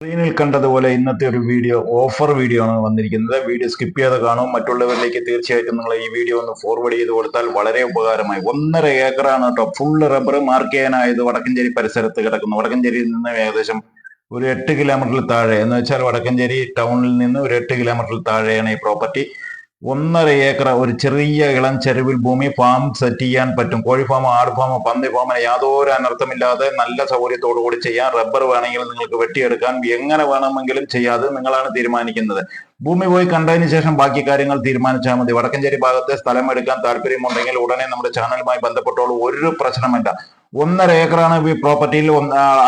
സ്ക്രീനിൽ കണ്ടതുപോലെ ഇന്നത്തെ ഒരു വീഡിയോ ഓഫർ വീഡിയോ ആണ് വന്നിരിക്കുന്നത്. വീഡിയോ സ്കിപ്പ് ചെയ്യാതെ കാണും. മറ്റുള്ളവരിലേക്ക് തീർച്ചയായിട്ടും നിങ്ങൾ ഈ വീഡിയോ ഒന്ന് ഫോർവേഡ് ചെയ്ത് കൊടുത്താൽ വളരെ ഉപകാരമായി. ഒന്നര ഏക്കറാണ് കേട്ടോ ഫുള്ള് റബ്ബർ മാർക്ക് ചെയ്യാനായത് വടക്കഞ്ചേരി പരിസരത്ത് കിടക്കുന്നു. വടക്കഞ്ചേരിയിൽ നിന്ന് ഏകദേശം ഒരു എട്ട് കിലോമീറ്ററിൽ താഴെ. എന്ന് വെച്ചാൽ വടക്കഞ്ചേരി ടൗണിൽ നിന്ന് ഒരു എട്ട് കിലോമീറ്ററിൽ താഴെയാണ് ഈ പ്രോപ്പർട്ടി ഒന്നര ഏക്കർ ഒരു ചെറിയ ഇളം ചെരുവിൽ ഭൂമി ഫാം സെറ്റ് ചെയ്യാൻ പറ്റും. കോഴി ഫാമോ ആട് ഫാമോ പന്നി ഫാമോ യാതൊരു അനർത്ഥമില്ലാതെ നല്ല സൗകര്യത്തോടു കൂടി ചെയ്യാം. റബ്ബർ വേണമെങ്കിൽ നിങ്ങൾക്ക് വെട്ടിയെടുക്കാൻ എങ്ങനെ വേണമെങ്കിലും ചെയ്യാതെ നിങ്ങളാണ് തീരുമാനിക്കുന്നത്. ഭൂമി പോയി കണ്ടതിന് ശേഷം ബാക്കി കാര്യങ്ങൾ തീരുമാനിച്ചാൽ മതി. വടക്കഞ്ചേരി ഭാഗത്തെ സ്ഥലം എടുക്കാൻ താല്പര്യമുണ്ടെങ്കിൽ ഉടനെ നമ്മുടെ ചാനലുമായി ബന്ധപ്പെട്ടോളൂ. ഒരു പ്രശ്നമില്ല. ഒന്നര ഏക്കറാണ് ഈ പ്രോപ്പർട്ടിയിൽ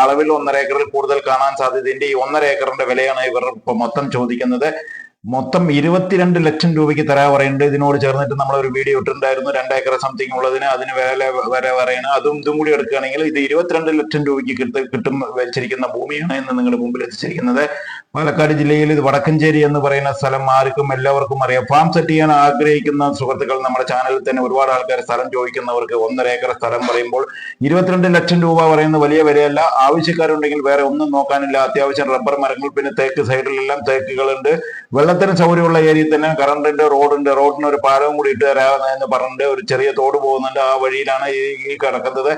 അളവിൽ ഒന്നര ഏക്കറിൽ കൂടുതൽ കാണാൻ സാധ്യതയുണ്ട്. ഈ ഒന്നര ഏക്കറിന്റെ വിലയാണ് ഇവർ മൊത്തം ചോദിക്കുന്നത്. മൊത്തം ഇരുപത്തിരണ്ട് ലക്ഷം രൂപയ്ക്ക് തരാ പറയുന്നുണ്ട് ഇതിനോട് ചേർന്നിട്ട് നമ്മൾ ഒരു വീഡിയോ ഇട്ടിട്ടുണ്ടായിരുന്നു. രണ്ടേക്കർ സംതിങ് ഉള്ളതിന് അതിന് വില വരെ പറയണം. അതും ഇതും കൂടി എടുക്കുകയാണെങ്കിൽ ഇത് ഇരുപത്തിരണ്ട് ലക്ഷം രൂപയ്ക്ക് കിട്ടും കിട്ടും വെച്ചിരിക്കുന്ന ഭൂമിയാണ് എന്ന് നിങ്ങളുടെ മുമ്പിൽ എത്തിച്ചിരിക്കുന്നത്. പാലക്കാട് ജില്ലയിൽ ഇത് വടക്കഞ്ചേരി എന്ന് പറയുന്ന സ്ഥലം ആർക്കും എല്ലാവർക്കും അറിയാം. ഫാം സെറ്റ് ചെയ്യാൻ ആഗ്രഹിക്കുന്ന സുഹൃത്തുക്കൾ നമ്മുടെ ചാനലിൽ തന്നെ ഒരുപാട് ആൾക്കാർ സ്ഥലം ചോദിക്കുന്നവർക്ക് ഒന്നര ഏക്കർ സ്ഥലം പറയുമ്പോൾ ഇരുപത്തിരണ്ട് ലക്ഷം രൂപ പറയുന്ന വലിയ വിലയല്ല. ആവശ്യക്കാരുണ്ടെങ്കിൽ വേറെ ഒന്നും നോക്കാനില്ല. അത്യാവശ്യം റബ്ബർ മരങ്ങൾ പിന്നെ തേക്ക് സൈഡിലെല്ലാം തേക്കുകളുണ്ട്. വെള്ളത്തിന് സൗകര്യമുള്ള ഏരിയയിൽ തന്നെ കറണ്ടിന്റെ റോഡുണ്ട് റോഡിന് ഒരു പാലവും കൂടി ഇട്ട് തരാമെന്ന് പറഞ്ഞിട്ട് ഒരു ചെറിയ തോട് പോകുന്നുണ്ട് ആ വഴിയിലാണ് ഈ കിടക്കുന്നത്.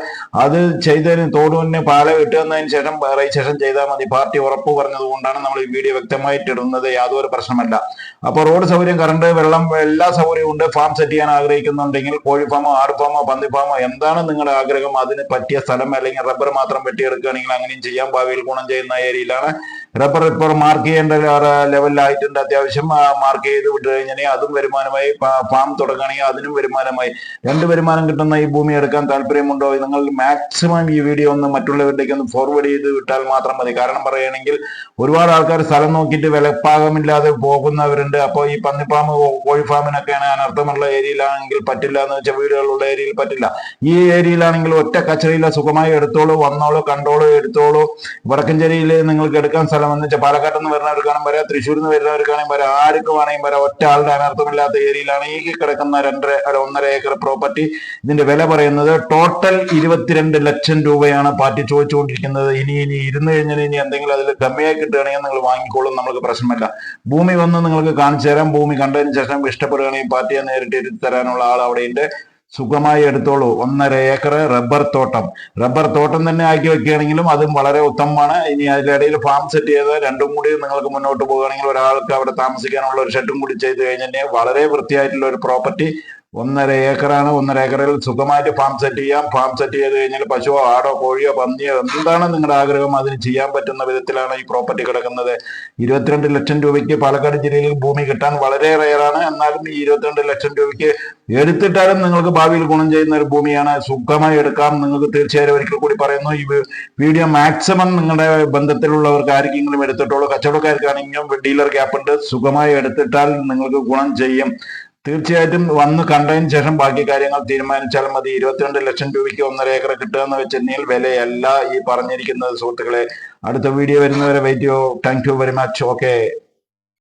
അത് ചെയ്തതിന് തോടിന് പാലം ഇട്ട് തന്നതിന് ശേഷം രജിസ്ട്രേഷൻ ചെയ്താൽ മതി. പാർട്ടി ഉറപ്പ് പറഞ്ഞത് കൊണ്ടാണ് നമ്മൾ ഈ വീഡിയോ വ്യക്തമായിട്ട് ഇടുന്നത് യാതൊരു പ്രശ്നമല്ല. അപ്പോൾ റോഡ് സൗകര്യം കറണ്ട് വെള്ളം എല്ലാ സൗകര്യവും ഉണ്ട്. ഫാം സെറ്റ് ചെയ്യാൻ ആഗ്രഹിക്കുന്നുണ്ടെങ്കിൽ കോഴി ഫാമോ ആട് ഫാമോ പന്നി ഫാമോ എന്താണ് നിങ്ങളുടെ ആഗ്രഹം? അതിന് പറ്റിയ സ്ഥലം അല്ലെങ്കിൽ റബ്ബർ മാത്രം വെട്ടിയെടുക്കുകയാണെങ്കിൽ അങ്ങനെയും ചെയ്യാം. ഭാവിയിൽ ഗുണം ചെയ്യുന്ന ഏരിയയിലാണ്. റബ്ബർ ഇപ്പോൾ മാർക്ക് ചെയ്യേണ്ട ലെവലിലായിട്ടുണ്ട്. അത്യാവശ്യം മാർക്ക് ചെയ്ത് വിട്ട് കഴിഞ്ഞാൽ അതും വരുമാനമായി ഫാം തുടങ്ങുകയാണെങ്കിൽ അതിനും വരുമാനമായി. രണ്ട് വരുമാനം കിട്ടുന്ന ഈ ഭൂമി എടുക്കാൻ താല്പര്യമുണ്ടോ? നിങ്ങൾ മാക്സിമം ഈ വീഡിയോ ഒന്ന് മറ്റുള്ളവരിലേക്ക് ഒന്ന് ഫോർവേഡ് ചെയ്ത് വിട്ടാൽ മാത്രം മതി. കാരണം പറയുകയാണെങ്കിൽ ഒരുപാട് ആൾക്കാർ സ്ഥലം നോക്കിയിട്ട് വിലപ്പാകമില്ലാതെ പോകുന്നവരുണ്ട്. അപ്പോൾ ഈ പന്നിഫാം കോഴി ഫാമിനൊക്കെയാണ് അനർത്ഥമുള്ള ഏരിയയിലാണെങ്കിൽ പറ്റില്ല എന്ന് വെച്ചാൽ വീടുകളുള്ള ഏരിയയിൽ പറ്റില്ല. ഈ ഏരിയയിലാണെങ്കിൽ ഒറ്റ കച്ചറയില്ല സുഖമായി എടുത്തോളൂ വന്നോളൂ കണ്ടോളൂ എടുത്തോളൂ. വടക്കഞ്ചേരിയിൽ നിങ്ങൾക്ക് എടുക്കാൻ സ്ഥലം എന്ന് വെച്ചാൽ പാലക്കാട്ട് നിന്ന് വരുന്നവർക്കാണെങ്കിൽ വരാം തൃശ്ശൂരിൽ നിന്ന് വരുന്നവർക്കാണെങ്കിൽ വരാം ആർക്ക് വേണമെങ്കിൽ വരാം. ഒറ്റ ആളുടെ അനർത്ഥമില്ലാത്ത ഏരിയയിലാണ് ഈ കിടക്കുന്ന രണ്ടര അല്ല ഒന്നര ഏക്കർ പ്രോപ്പർട്ടി. ഇതിന്റെ വില പറയുന്നത് ടോട്ടൽ ഇരുപത്തിരണ്ട് ലക്ഷം രൂപയാണ് പാർട്ടി ചോദിച്ചുകൊണ്ടിരിക്കുന്നത്. ഇനി ഇനി ഇരുന്ന് കഴിഞ്ഞാൽ ഇനി എന്തെങ്കിലും അതിൽ കമ്മിയായി കിട്ടുകയാണെങ്കിൽ നിങ്ങൾ വാങ്ങിക്കോളും നമ്മൾക്ക് പ്രശ്നമല്ല. ഭൂമി വന്ന് നിങ്ങൾക്ക് കാണിച്ചു തരാം. ഭൂമി കണ്ടതിന് ശേഷം ഇഷ്ടപ്പെടുകയാണെങ്കിൽ പാർട്ടിയെ നേരിട്ട് തരാനുള്ള ആൾ അവിടെയുണ്ട്. സുഖമായി എടുത്തോളൂ. ഒന്നര ഏക്കർ റബ്ബർ തോട്ടം. റബ്ബർ തോട്ടം തന്നെ ആക്കി വെക്കുകയാണെങ്കിലും അതും വളരെ ഉത്തമമാണ്. ഇനി അതിലിടയിൽ ഫാം സെറ്റ് ചെയ്ത് രണ്ടും കൂടി നിങ്ങൾക്ക് മുന്നോട്ട് പോകുകയാണെങ്കിൽ ഒരാൾക്ക് അവിടെ താമസിക്കാനുള്ള ഒരു ഷെഡും കൂടി ചെയ്ത് കഴിഞ്ഞാൽ വളരെ വൃത്തിയായിട്ടുള്ള ഒരു പ്രോപ്പർട്ടി ഒന്നര ഏക്കറാണ് ഒന്നര ഏക്കറിൽ സുഖമായിട്ട് ഫാം സെറ്റ് ചെയ്യാം. ഫാം സെറ്റ് ചെയ്ത് കഴിഞ്ഞാൽ പശുവോ ആടോ കോഴിയോ പന്നിയോ എന്താണ് നിങ്ങളുടെ ആഗ്രഹം? അതിന് ചെയ്യാൻ പറ്റുന്ന വിധത്തിലാണ് ഈ പ്രോപ്പർട്ടി കിടക്കുന്നത്. ഇരുപത്തിരണ്ട് ലക്ഷം രൂപയ്ക്ക് പാലക്കാട് ജില്ലയിൽ ഭൂമി കിട്ടാൻ വളരെ റയറാണ് എന്നാലും ഈ ഇരുപത്തിരണ്ട് ലക്ഷം രൂപയ്ക്ക് എടുത്തിട്ടാലും നിങ്ങൾക്ക് ഭാവിയിൽ ഗുണം ചെയ്യുന്ന ഒരു ഭൂമിയാണ്. സുഖമായി എടുക്കാം. നിങ്ങൾക്ക് തീർച്ചയായും ഒരിക്കൽ കൂടി പറയുന്നു ഈ വീഡിയോ മാക്സിമം നിങ്ങളുടെ ബന്ധത്തിലുള്ളവർക്ക് ആർക്കെങ്കിലും എടുത്തിട്ടുള്ളൂ. കച്ചവടക്കാർക്കാണെങ്കിലും ഡീലർ ഗ്യാപ്പ് ഉണ്ട്. സുഖമായി എടുത്തിട്ടാൽ നിങ്ങൾക്ക് ഗുണം ചെയ്യും. തീർച്ചയായിട്ടും വന്ന് കണ്ടതിന് ശേഷം ബാക്കി കാര്യങ്ങൾ തീരുമാനിച്ചാൽ മതി. ഇരുപത്തിരണ്ട് ലക്ഷം രൂപയ്ക്ക് ഒന്നര ഏക്കർ കിട്ടുക എന്ന് വെച്ചിട്ടുണ്ടെങ്കിൽ വിലയല്ല ഈ പറഞ്ഞിരിക്കുന്നത് സുഹൃത്തുക്കളെ. അടുത്ത വീഡിയോ വരുന്നവരെ wait you thank you very much okay